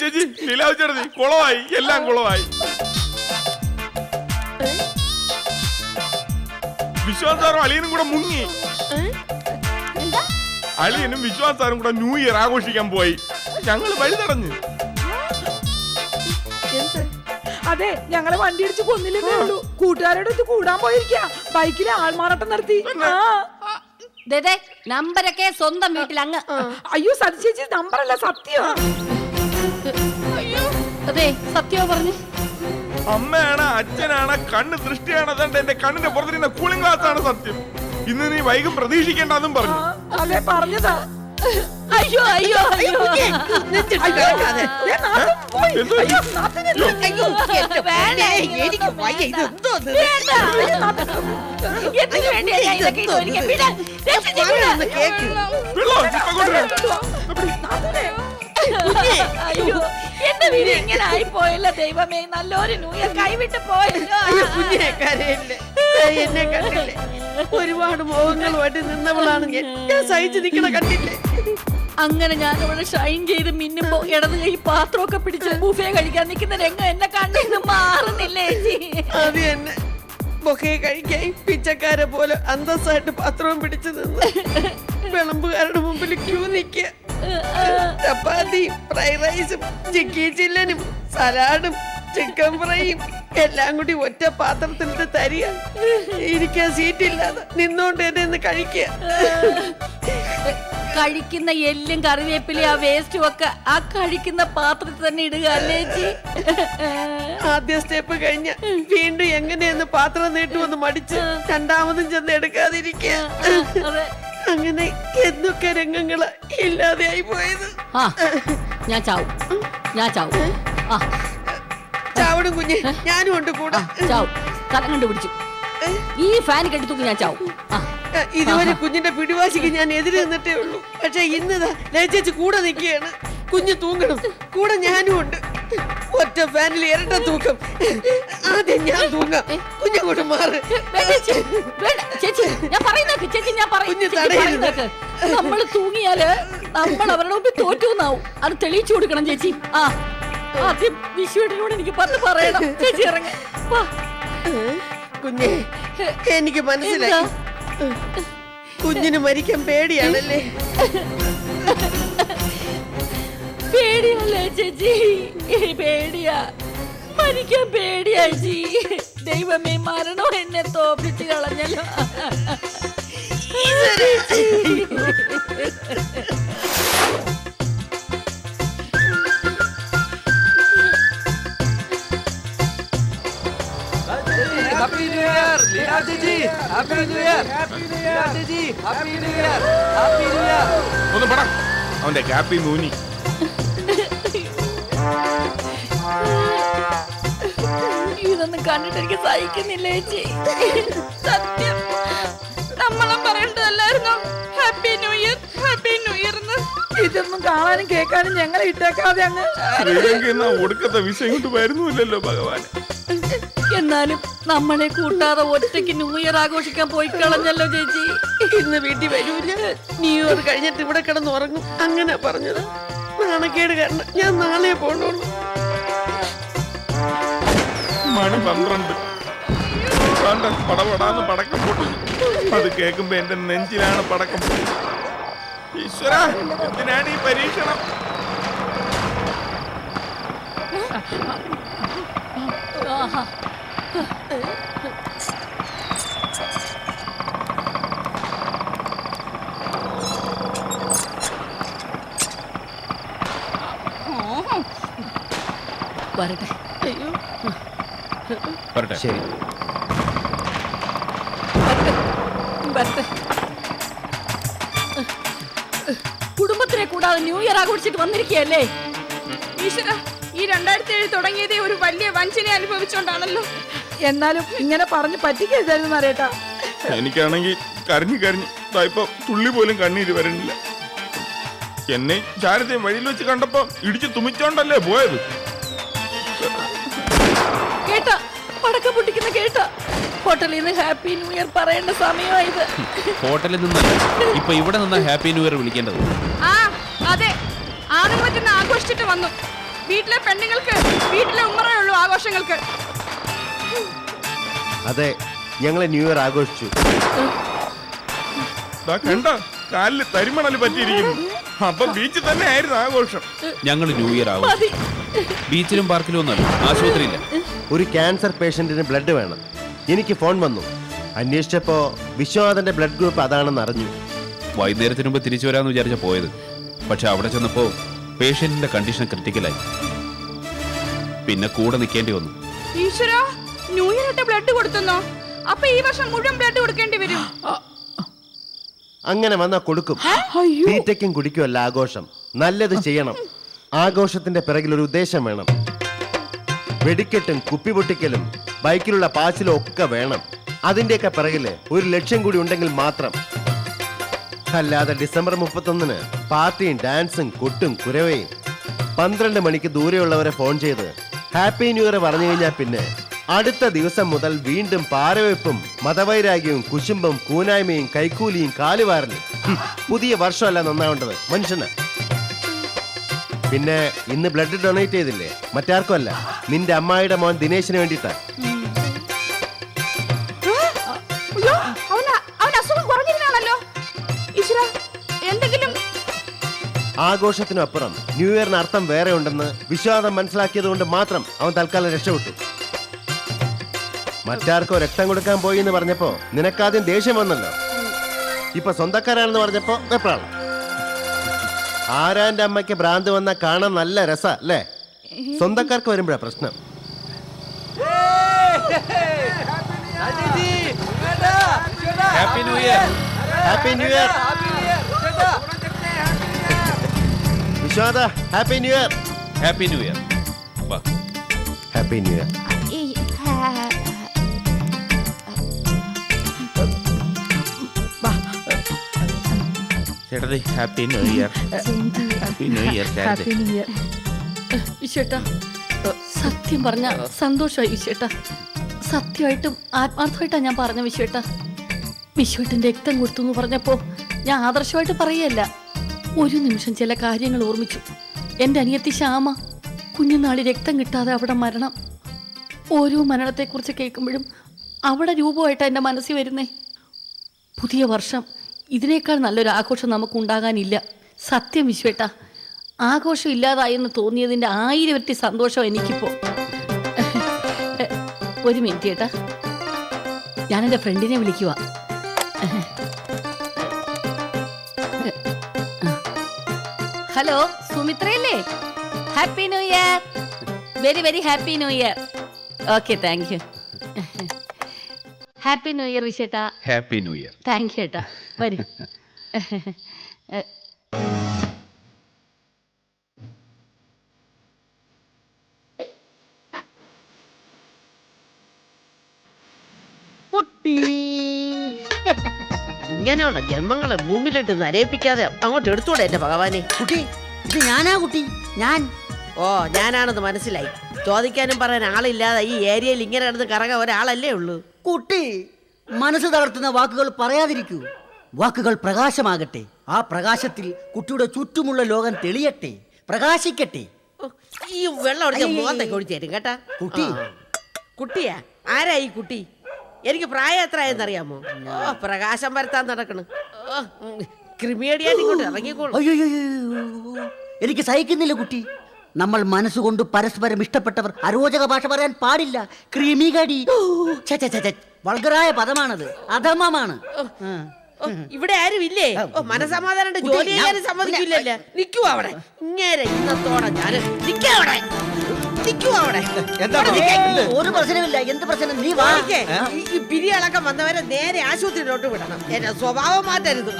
ചേച്ചി ലീലാവിച്ചെടുത്തി കുളമായി എല്ലാം കുളമായി വിശ്വാസ് അളിയനും കൂടെ മുങ്ങി. അളിയനും വിശ്വാസ് കൂടെ ന്യൂ ഇയർ ആഘോഷിക്കാൻ പോയി. ഞങ്ങൾ വഴി തടഞ്ഞു അതെ ഞങ്ങളെ വണ്ടി ഇടിച്ച് കൊന്നില്ലേ ഉള്ളൂ. കൂട്ടുകാരോട് കൂടാൻ പോയിരിക്കാ. ബൈക്കിലെ ആൾമാറാട്ടം നടത്തി. ആ. ദേ, ദേ, നമ്പരൊക്കെ സ്വന്തം വീട്ടിൽ അങ്ങ് അയ്യോ സതി ചേച്ചി നമ്പറല്ല സത്യം. അതെ സത്യോ പറഞ്ഞു. അമ്മയാണ് അച്ഛനാണ് കണ്ണ് ദൃഷ്ടിയാണ് അതുകൊണ്ട് എന്റെ കണ്ണിന്റെ പുറത്തിരുന്ന കൂളിംഗ് ഗ്ലാസ് ആണ് സത്യം. ഇന്ന് നീ വൈകും പ്രതീക്ഷിക്കേണ്ട അതും പറഞ്ഞു. അതെ പറഞ്ഞതാ. അയ്യോ അയ്യോ അയ്യോ. എനിക്ക് വയ്യ. ഇത് എന്തോ. അയ്യോ, എന്റെ വീട് ഇങ്ങനെ ആയിപ്പോയല്ലോ ദൈവമേ. നല്ലൊരു ന്യൂ ഇയർ കൈവിട്ട് പോയല്ലോ. അയ്യോ കുഞ്ഞിനെ കരയില്ലേ? എന്നെ കണ്ടില്ലേ? ഒരുപാട് മോഹങ്ങളുമായിട്ട് നിന്നവളാണ്. ഞാൻ സഹിച്ചു നിൽക്കണ കണ്ടില്ലേ? അങ്ങനെ ഞാൻ അവിടെ ഷൈൻ ചെയ്ത് മിന്നുമ്പോ ഇടത് കൈ പാത്രമൊക്കെ പിടിച്ച് ബുഫേ കഴിക്കാൻ നിൽക്കുന്ന രംഗം എന്നെ കണ്ണിന്ന് മാറുന്നില്ലേ അത് തന്നെ ബൊക്കെ കഴിക്കാൻ പിച്ചക്കാരെ പോലെ അന്തസ്സായിട്ട് പാത്രവും പിടിച്ചു നിന്ന് വിളമ്പുകാരുടെ മുമ്പിൽ ക്യൂ നിൽക്കുക. ചപ്പാത്തി ഫ്രൈഡ് റൈസും ചിക്കി ചില്ലനും സലാഡും ചിക്കൻ ഫ്രൈയും എല്ലാം കൂടി ഒറ്റ പാത്രത്തിലിട്ട് തരിക. ഇരിക്കാൻ സീറ്റില്ലാതെ നിന്നോണ്ട് എന്നെ ഒന്ന് കഴിക്കുക. കഴിക്കുന്ന എല്ലും കറിവേപ്പിലയും ആ വേസ്റ്റും ഒക്കെ ആ കഴിക്കുന്ന പാത്രത്തിൽ തന്നെ ഇടുക അല്ലേ ചേച്ചി? ആദ്യ സ്റ്റെപ്പ് കഴിഞ്ഞ വീണ്ടും എങ്ങനെയെന്ന് പാത്രം നീട്ടുമെന്ന് മടിച്ച് രണ്ടാമതും ചെന്ന് എടുക്കാതിരിക്കുക. അതെ. അങ്ങനെ എന്തൊക്കെ രംഗങ്ങൾ ഇല്ലാതെയായി പോയത്. ആ ഞാൻ ചാവും. ഞാൻ ചാവും. ആ. ചാവടും കുഞ്ഞ് ഞാനും ഉണ്ട് കൂടെ. ചാവും. കഥ കണ്ടുപിടിച്ചു. ഈ ഫാൻ കെട്ടിത്തൂക്കി ഞാൻ ചാവും. ആ. ഇതുവരെ കുഞ്ഞിന്റെ പിടിവാശിക്ക് ഞാൻ എതിര് നിന്നിട്ടേ ഉള്ളൂ. പക്ഷെ ഇന്നതാ ലയിച്ചേച്ച് കൂടെ നിൽക്കുകയാണ്. കുഞ്ഞ് തൂങ്ങണം. കൂടെ ഞാനും ഉണ്ട്. ഒറ്റ ഫാനിൽ ഇരട്ട തൂക്കം. ആദ്യം ഞാൻ തൂങ്ങാം. കുഞ്ഞങ്ങോട്ട് മാറ്. മാറി ചേച്ചി. ഞാൻ പറയുന്നേക്ക് ചേച്ചി ഞാൻ കുഞ്ഞ് തടയരുത്. നമ്മൾ തൂങ്ങിയാൽ നമ്മൾ അവരുടെ മുമ്പിൽ തോറ്റുന്നാവും. അത് തെളിയിച്ചു കൊടുക്കണം ചേച്ചി. ആ. ആദ്യം വിഷുവിനോട് എനിക്ക് പറഞ്ഞു പറയണം. ചേച്ചി ഇറങ്ങി. വാ. കുഞ്ഞെ എനിക്ക് മനസ്സിലായി. കുഞ്ഞിന് മരിക്കാൻ പേടിയാണല്ലേ? പേടിയല്ലേ ചേച്ചി? പേടിയാ. മരിക്കാൻ പേടിയാ ചേച്ചി. ദൈവമേ മരണോ എന്നെ തോപ്പിച്ച് കളഞ്ഞല്ലോ. ഹാപ്പി ന്യൂ ഇയർ New ചേച്ചി ഹാപ്പി ന്യൂ ഇയർ ലീലാ ചേച്ചി happy new year happy new year ഒന്ന് പടം. അവന്റെ ക്യാപ്പി നൂനി ഇതൊന്നും കണ്ടിട്ട് എനിക്ക് സഹിക്കുന്നില്ല ചേച്ചി. സത്യം. നമ്മളെ പറയേണ്ടതല്ലായിരുന്നു? Happy new year happy new year എന്ന്. ഇതൊന്നും കാണാനും കേൾക്കാനും ഞങ്ങളെ ഇട്ടേക്കാതെ അങ്ങ്. ഒടുക്കത്തെ വിഷയം കൊണ്ട് വരുന്നുമില്ലല്ലോ ഭഗവാൻ എന്നാലും നമ്മളെ കൂട്ടാതെ ഒറ്റയ്ക്ക് ന്യൂ ഇയർ ആഘോഷിക്കാൻ പോയി കളഞ്ഞല്ലോ ചേച്ചി ഇന്ന് വീട്ടിൽ വരൂല ന്യൂ ഇയർ കഴിഞ്ഞിട്ട് ഇവിടെ കിടന്ന് ഉറങ്ങും അങ്ങനെ പറഞ്ഞത് നാണക്കേട് കാരണം ഞാൻ നാളെ പോണുള്ളൂ മണി പന്ത്രണ്ട് പടപടാന്ന് പടക്കം പൊട്ടി അത് കേൾക്കുമ്പോ എന്റെ നെഞ്ചിലാണ് പടക്കം പൊട്ടി ഈശ്വര എന്തിനാണ് ഈ പരീക്ഷണം ആഹാ. വരട്ടെ. അയ്യോ. വരട്ടെ. ശരി. വരട്ടെ. കുടുംബത്തിനെ കൂടാതെ ന്യൂ ഇയർ ആഘോഷിച്ചിട്ട് വന്നിരിക്കുകയല്ലേ? ഈശ്വര ഈ രണ്ടായിരത്തി ഏഴ് തുടങ്ങിയതേ ഒരു വലിയ വഞ്ചന അനുഭവിച്ചുകൊണ്ടാണല്ലോ എന്നാലും ഇങ്ങനെ പറഞ്ഞു പറ്റിക്കരുതായിരുന്നു അറിയട്ടാ. എനിക്കാണെങ്കിൽ കരഞ്ഞു കരഞ്ഞു. ഇപ്പം തുള്ളി പോലും കണ്ണീര് വരണില്ല. എന്നെ ചാരത്തെ വഴിയിൽ വെച്ച് കണ്ടപ്പോ ഇടിച്ചു തുമിച്ചോണ്ടല്ലേ പോയത്? കേട്ട പടക്ക പൊട്ടിക്കുന്ന കേട്ട. ഹോട്ടലിൽ നിന്ന് ഹാപ്പി ന്യൂ ഇയർ പറയേണ്ട സമയമായത് ഹോട്ടലിൽ നിന്നല്ല ഇപ്പൊ ഇവിടെ നിന്ന ഹാപ്പി ന്യൂ ഇയർ വിളിക്കേണ്ടത്. ആ അതെ. ആദ്യം ആഘോഷിച്ചിട്ട് ആഘോഷം വന്നു. വീട്ടിലെ പെണ്ണുങ്ങൾക്ക് വീട്ടിലെ ഉമ്മറേ ഉള്ളൂ ആഘോഷങ്ങൾക്ക്. അതെ ഞങ്ങളെ ന്യൂ ഇയർ ആഘോഷിച്ചു. കണ്ട കാലിൽ തരിമണൽ പറ്റിയിരിക്കുന്നു. അപ്പൊ ബീച്ചിൽ തന്നെ ആയിരുന്നു ആഘോഷം. ഞങ്ങൾ ന്യൂ ഇയർ ആഘോഷം ബീച്ചിലും പാർക്കിലും ഒന്നല്ല ആശുപത്രിയില്ല. ഒരു ക്യാൻസർ പേഷ്യന്റിന് ബ്ലഡ് വേണം. എനിക്ക് ഫോൺ വന്നു. അന്വേഷിച്ചപ്പോ വിശ്വനാഥന്റെ ബ്ലഡ് ഗ്രൂപ്പ് അതാണെന്ന് അറിഞ്ഞു. വൈകുന്നേരത്തിന് മുമ്പ് തിരിച്ചു വരാമെന്ന് വിചാരിച്ച പോയത്. പക്ഷെ അവിടെ ചെന്നപ്പോ പേഷ്യന്റിന്റെ കണ്ടീഷൻ ക്രിട്ടിക്കലായി പിന്നെ കൂടെ നിൽക്കേണ്ടി വന്നു. ഈശ്വര ന്യൂ ഇയർ ആയിട്ട് ബ്ലഡ് കൊടുത്തെന്നോ? അപ്പൊ ഈ വർഷം മുഴുവൻ ബ്ലഡ് കൊടുക്കേണ്ടി വരും. അങ്ങനെ വന്നാ കൊടുക്കും. തീറ്റയ്ക്കും കുടിക്കുമല്ല ആഘോഷം. നല്ലത് ചെയ്യണം. ആഘോഷത്തിന്റെ പിറകിൽ ഒരു ഉദ്ദേശം വേണം. വെടിക്കെട്ടും കുപ്പി പൊട്ടിക്കലും ബൈക്കിലുള്ള പാച്ചിലും ഒക്കെ വേണം. അതിന്റെയൊക്കെ പിറകിൽ ഒരു ലക്ഷ്യം കൂടി ഉണ്ടെങ്കിൽ മാത്രം. അല്ലാതെ ഡിസംബർ മുപ്പത്തൊന്നിന് പാർട്ടിയും ഡാൻസും കൊട്ടും കുരവയും. പന്ത്രണ്ട് മണിക്ക് ദൂരെയുള്ളവരെ ഫോൺ ചെയ്ത് ഹാപ്പി ന്യൂ ഇയർ പറഞ്ഞു കഴിഞ്ഞാൽ പിന്നെ അടുത്ത ദിവസം മുതൽ വീണ്ടും പാരവെപ്പും മതവൈരാഗ്യവും കുശുമ്പും കൂനായ്മയും കൈക്കൂലിയും കാലുവാരലും. ഹും, പുതിയ വർഷമല്ല നന്നാവേണ്ടത് മനുഷ്യന്. പിന്നെ ഇന്ന് ബ്ലഡ് ഡൊണേറ്റ് ചെയ്തില്ലേ? മറ്റാർക്കും അല്ല നിന്റെ അമ്മായിയുടെ മോൻ ദിനേശിന് വേണ്ടിട്ട ആഘോഷത്തിനപ്പുറം ന്യൂ ഇയറിന് അർത്ഥം വേറെ ഉണ്ടെന്ന് വിശ്വാസം മനസ്സിലാക്കിയത് കൊണ്ട് മാത്രം അവൻ തൽക്കാലം രക്ഷപ്പെട്ടു. മറ്റാർക്കോ രക്തം കൊടുക്കാൻ പോയി എന്ന് പറഞ്ഞപ്പോ നിനക്കാദ്യം ദേഷ്യം വന്നല്ലോ. ഇപ്പൊ സ്വന്തക്കാരാണെന്ന് പറഞ്ഞപ്പോ വെപ്രാളം. ആരാന്റെ അമ്മയ്ക്ക് ഭ്രാന്ത് വന്ന കാണാൻ നല്ല രസ അല്ലേ? സ്വന്തക്കാർക്ക് വരുമ്പോഴാ പ്രശ്നം. Happy new year happy new year happy new year വിശ്വാദ happy new year happy new year വാ. Happy new year ചേട്ടതി happy new year happy new year happy new year വിശ്വേട്ടാ സത്യം പറഞ്ഞ സന്തോഷമായി വിശ്വേട്ടാ സത്യമായിട്ടും ആത്മാർത്ഥമായിട്ടാണ് ഞാൻ പറഞ്ഞ വിശ്വേട്ടാ. വിശ്വേട്ടൻ രക്തം കൊടുത്തു എന്ന് പറഞ്ഞപ്പോ ഞാൻ ആദർശമായിട്ട് പറയല്ല ഒരു നിമിഷം ചില കാര്യങ്ങൾ ഓർമ്മിച്ചു. എന്റെ അനിയത്തി ശ്യാമ കുഞ്ഞുനാളി രക്തം കിട്ടാതെ അവിടെ മരണം. ഓരോ മരണത്തെക്കുറിച്ച് കേൾക്കുമ്പോഴും അവിടെ രൂപമായിട്ടാണ് എന്റെ മനസ്സിൽ വരുന്നേ. പുതിയ വർഷം ഇതിനേക്കാൾ നല്ലൊരു ആഘോഷം നമുക്കുണ്ടാകാനില്ല. സത്യം വിശ്വേട്ട ആഘോഷം ഇല്ലാതായെന്ന് തോന്നിയതിന്റെ ആയിരം ഇരട്ടി സന്തോഷം എനിക്കിപ്പോൾ ഒരു മിനിറ്റ് ചേട്ടാ എന്റെ ഫ്രണ്ടിനെ വിളിക്കുക hello സുമിത്രയല്ലേ? Happy new year. Very very happy new year. Okay thank you. Happy new year വിശേട്ടാ. Happy new year thank you ഏട്ടാ വരൂ. കുട്ടി. ഇങ്ങനെയുള്ള ജന്മങ്ങളെ ഭൂമിയിലിട്ട് നരയിപ്പിക്കാതെ അങ്ങോട്ട് എടുത്തൂടെ എന്റെ ഭഗവാനെ? കുട്ടി ഇത് ഞാനാ കുട്ടി. ഞാൻ. ഓ ഞാനാണെന്ന് മനസ്സിലായി. ചോദിക്കാനും പറയാൻ ആളില്ലാതെ ഈ ഏരിയയിൽ ഇങ്ങനെ കിടന്ന് കറങ്ങാൻ ഒരാളല്ലേ ഉള്ളൂ. കുട്ടി മനസ്സ് തളർത്തുന്ന വാക്കുകൾ പറയാതിരിക്കൂ. വാക്കുകൾ പ്രകാശമാകട്ടെ. ആ പ്രകാശത്തിൽ കുട്ടിയുടെ ചുറ്റുമുള്ള ലോകം തെളിയട്ടെ. പ്രകാശിക്കട്ടെ. ഈ വെള്ളം ഒഴിച്ച അയ്യയ്യ. മോന്തയ്ക്ക് ഒഴിച്ചു തരും കേട്ടാ. കുട്ടി. കുട്ടിയാ? ആരാ ഈ കുട്ടി? എനിക്ക് പ്രായം എത്ര ആയെന്നറിയാമോ പ്രകാശം വരുത്താൻ നടക്കണ്. ക്രിമിയടിയായിട്ട് ഇങ്ങോട്ട് ഇറങ്ങിക്കോളൂ. അയ്യോ എനിക്ക് സഹിക്കുന്നില്ല കുട്ടി. നമ്മൾ മനസ്സുകൊണ്ട് പരസ്പരം ഇഷ്ടപ്പെട്ടവർ അരോചക ഭാഷ പറയാൻ പാടില്ല. ക്രിമികടി. വൾഗറായ പദമാണത്. അധമമാണ്. ഇവിടെ ആരും ഇല്ലേ ഓ മനസമാധാനം ജോലി ചെയ്യാൻ ചെയ്യാനും സമ്മതിക്കില്ലല്ലേ? നിൽക്കൂ അവിടെ. ഇങ്ങനെ ഇന്നത്തോടെ ഞാൻ നിക്കൂ നിക്കൂ അവിടെ. എന്താ. ഒരു പ്രശ്നമില്ല എന്ത് പ്രശ്നം? നീ വാ. എനിക്ക് ഈ- പിരിയളക്കം വന്നവരെ നേരെ ആശുപത്രിയിലോട്ട് വിടണം. എന്റെ സ്വഭാവം മാറ്റരുത്.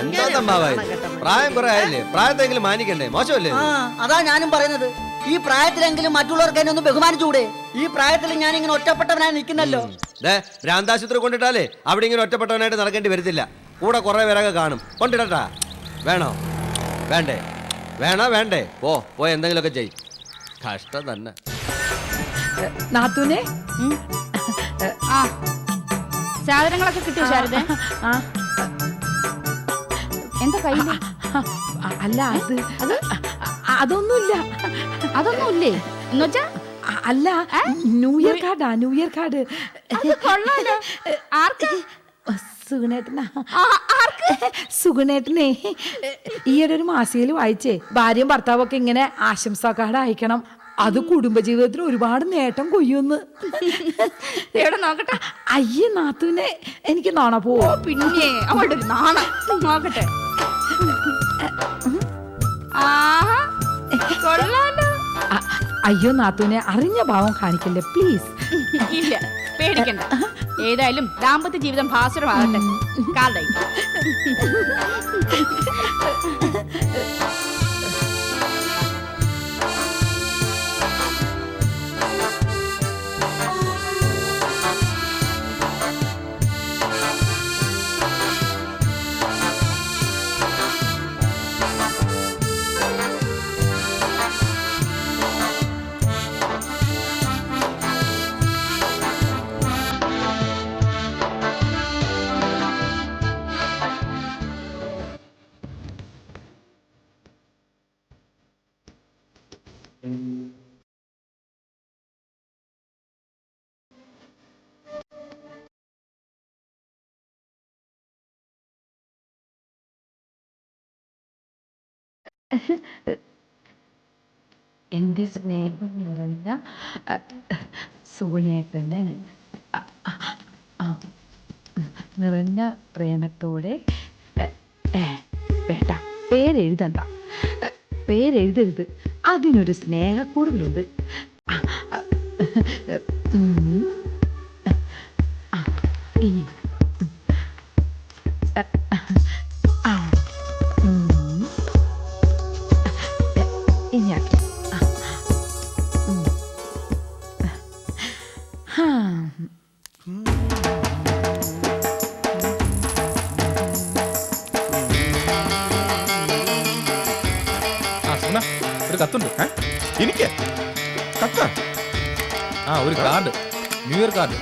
എന്താ തമ്മാവായി പ്രായം കുറെ ആയില്ലേ? പ്രായത്തെങ്കിലും മാനിക്കണ്ടേ? മോശമല്ലേ? ആ അതാ ഞാനും പറയുന്നത്. ഈ പ്രായത്തിലെങ്കിലും മറ്റുള്ളവർക്ക് എന്നെ ഒന്ന് ബഹുമാനിച്ചുകൂടെ? ഈ പ്രായത്തിൽ ഞാൻ ഇങ്ങനെ ഒറ്റപ്പെട്ടവനായി നിൽക്കുന്നല്ലോ. ദേ ഭ്രാന്താശുപത്രി കൊണ്ടിട്ടാലേ അവിടെ ഇങ്ങനെ ഒറ്റപ്പെട്ടവനായിട്ട് നടക്കേണ്ടി വരത്തില്ല. കൂടെ കുറെ പേരൊക്കെ കാണും. കൊണ്ടിടട്ടാ. വേണോ? വേണ്ടേ? വേണോ? വേണ്ടേ? പോ പോയി എന്തെങ്കിലുമൊക്കെ ചെയ്. കഷ്ടം തന്നെ. നാത്തൂനെ? ആ. സാധനങ്ങളൊക്കെ കിട്ടിയോ ശാരദ? ആ. എന്താ കയ്യിൽ? അല്ല അത് അത്? അതൊന്നുമില്ല. അതൊന്നുമില്ലേ? എന്നുവെച്ചാ അല്ല ന്യൂ ഇയർ കാർഡാ ന്യൂ ഇയർ കാർഡ്. കൊള്ളാലോ. ആർക്കാ? സുഗുണേട്ടനാ. സുഗുണേട്ടനെ. ഈയിടെ ഒരു മാസികയിൽ വായിച്ചേ ഭാര്യയും ഭർത്താവും ഒക്കെ ഇങ്ങനെ ആശംസാ കാർഡ് അയക്കണം. അത് കുടുംബജീവിതത്തിന് ഒരുപാട് നേട്ടം കൊയ്യുമെന്ന്. എവിടെ നോക്കട്ടെ? അയ്യ നാത്തുവിനെ എനിക്ക് നാണ പോവോ പിന്നെ. അവളുടെ ഒരു നാണ. നോക്കട്ടെ. ആഹാ കൊള്ളാലോ. അ- അയ്യോ നാത്തുവിനെ അറിഞ്ഞ ഭാവം കാണിക്കല്ലേ പ്ലീസ്. ഇല്ല പേടിക്കണ്ട. ഏതായാലും ദാമ്പത്യ ജീവിതം ഭാസുരമാകട്ടെ. കാർഡായി എന്റെ സ്നേഹം നിറഞ്ഞ ആ, നിറഞ്ഞ പ്രേമത്തോടെ വേണ്ട പേരെഴുതണ്ട പേരെഴുതരുത്. അതിനൊരു സ്നേഹക്കൂടുതലുണ്ട് ഹാ. കത്തുണ്ട്? എനിക്ക്? കത്ത്? ആ ഒരു card. New year card.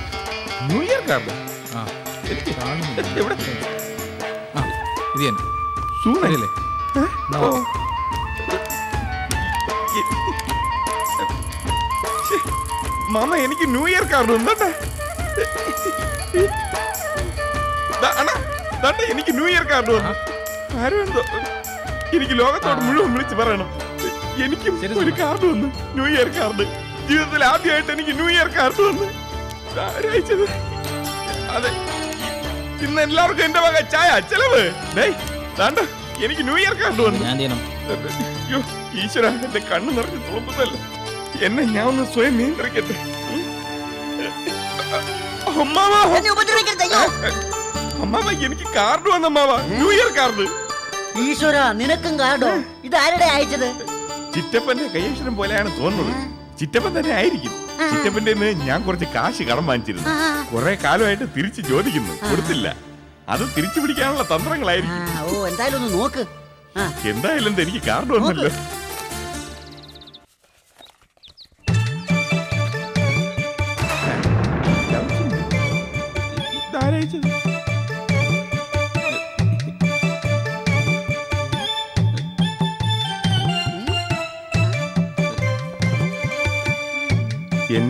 New year card? ആ. എനിക്ക്. എവിടെ? ആ ഇത് തന്നെ. സൂണല്ലേ മാമ എനിക്ക് ന്യൂ ഇയർ കാർഡ് ഉണ്ടേ എനിക്ക് ന്യൂ ഇയർ കാർഡ് വന്നു. ആരും എന്തോ. എനിക്ക് ലോകത്തോട് മുഴുവൻ വിളിച്ച് പറയണം. എനിക്കും ഒരു കാർഡ് വന്നു ന്യൂ ഇയർ കാർഡ് ജീവിതത്തിൽ ആദ്യമായിട്ട് എനിക്ക് ന്യൂ ഇയർ കാർഡ് വന്നു ആരയച്ചത് അതെ ഇന്ന് എല്ലാവർക്കും എന്റെ വക ചായ ചെലവ്. എനിക്ക് ന്യൂ ഇയർ കാർഡ് വന്നു അയ്യോ ഈശ്വര എന്റെ കണ്ണ് നിറഞ്ഞ് തുളുമ്പുന്നല്ല എന്നെ ഞാൻ ഒന്ന് സ്വയം നിയന്ത്രിക്കട്ടെ. അമ്മാവ! എനിക്ക് കാർഡ് വന്നു അമ്മാവ. ന്യൂ ഇയർ കാർഡ് ഈശ്വര നിനക്കും കാർഡോ ഇത് ആരുടെ അയച്ചത്? ചിറ്റപ്പന്റെ കയ്യക്ഷരം പോലെയാണ് തോന്നുന്നത്. ചിറ്റപ്പൻ തന്നെ ആയിരിക്കും. ചിറ്റപ്പന്റെ ഞാൻ കുറച്ച് കാശ് കടം വാങ്ങിച്ചിരുന്നു. കുറെ കാലമായിട്ട് തിരിച്ചു ചോദിക്കുന്നു. കൊടുത്തില്ല. അത് തിരിച്ചു പിടിക്കാനുള്ള തന്ത്രങ്ങളായിരിക്കും. എന്തായാലും ഒന്ന് നോക്ക്. എന്തായാലും എന്താ എനിക്ക് കാർഡ് വന്നല്ലോ.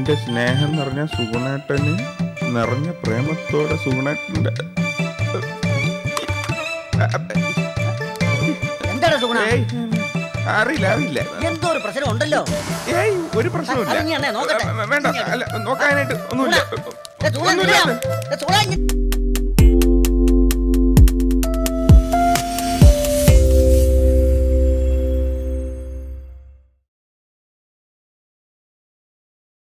എന്റെ സ്നേഹം നിറഞ്ഞ സുഗുണേട്ടന് നിറഞ്ഞ പ്രേമത്തോടെ സുഗുണേട്ടന്റെ എന്താണ് സുഗുണ? അറിയില്ല അറിയില്ല. എന്തോ ഒരു പ്രശ്നം ഉണ്ടല്ലോ. ഏയ് ഒരു പ്രശ്നമില്ല നോക്കട്ടെ. വേണ്ട അല്ല നോക്കാനായിട്ട് ഒന്നുമില്ല. ഒന്നുമില്ല